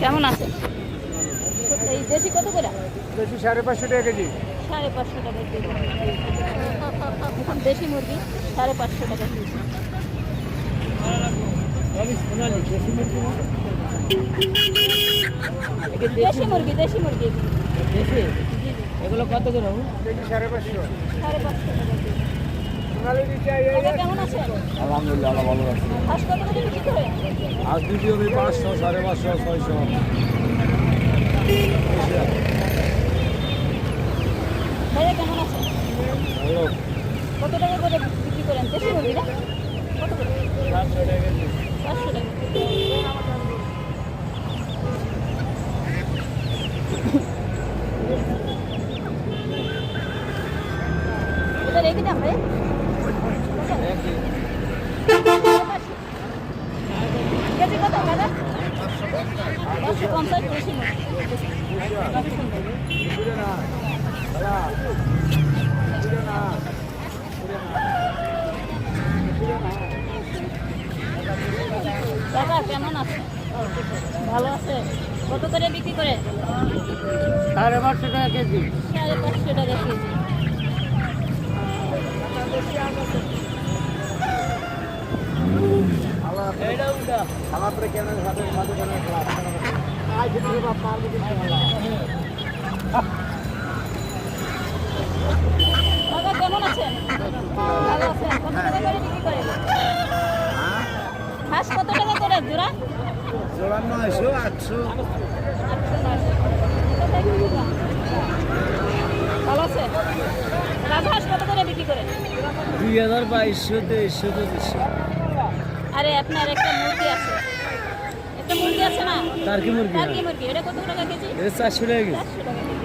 কেমন আছে? এই দেশি কত করে? বেশি সাড়ে পাঁচশো টাকা কেজি। সাড়ে পাঁচশো টাকা কেজি। এখন দেশি মুরগি সাড়ে পাঁচশো টাকা কেজি। দেশি মুরগি দেশি মুরগি। দেশি? এগুলো কত করে সাড়ে পাঁচশো সাড়ে পাঁচশো টাকা কেজি। আলহামদুলিল্লাহ ভালো আছে আজ হবে পাঁচশো সাড়ে পাঁচশো ছয়শো কত টাকা করে বিক্রি করেন দেশি মুরগি না কত কেজি কত দাদা পাঁচশো পঞ্চাশ বেশি খুবই সুন্দর ঘুরে না দাদা, কেমন আছে? ভালো আছে? কত করে বিক্রি করে? সাড়ে পাঁচশো টাকা কেজি। সাড়ে পাঁচশো টাকা কেজি। আমার কেন সাথে সাথে কেন আজ দাদা কেমন আছেন? ভালো আছেন? কত টাকা করে বিক্রি করে হাঁস কত টাকা করে? জোড়া? চুরান্নশো আটশো। ভালো আছে রাজহাঁস কত করে বিক্রি করে দুই হাজার বাইশশো তেইশশো পঁচিশশো আরে আপনার একটা মুরগি আছে। একটা মুরগি আছে না? মুরগি? তার কি মুরগি? এটা কত টাকা কেজি? এটা চারশো টাকা কেজি। চারশো টাকা।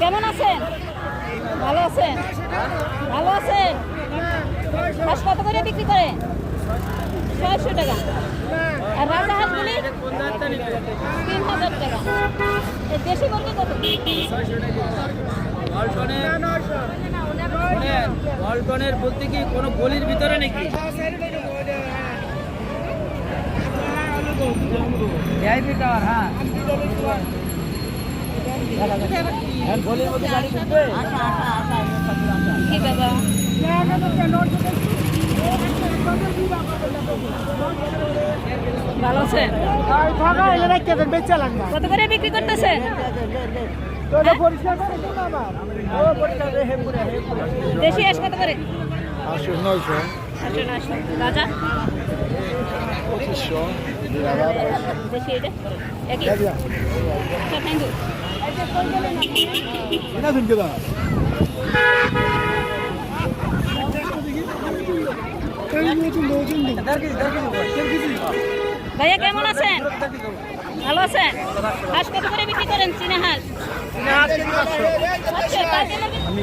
কেমন আছেন? ভালো আছেন? ভালো আছেন? হাঁস কত করে বিক্রি করেন ছয়শো টাকা। আর রাজা হাঁসগুলি? তিন হাজার টাকা। দেশি মুরগি কত? বলতে কি কোনো গলির ভিতরে নাকি? ভিআইপি টাওয়ার হ্যাঁ ভালো লাগবে কত করে বিক্রি করতেছেন তোরা পরিষ্কার করে দিন আবার ও পরিষ্কার করে হেম করে হেম করে দেশি হাঁস কত করে আটশো নয়শো আটশো নয়শো রাজা পঁচিশশো ভাইয়া কেমন আছেন? ভালো আছেন? হাঁস কত করে বিক্রি করেন চীনা হাঁস? আচ্ছা আমি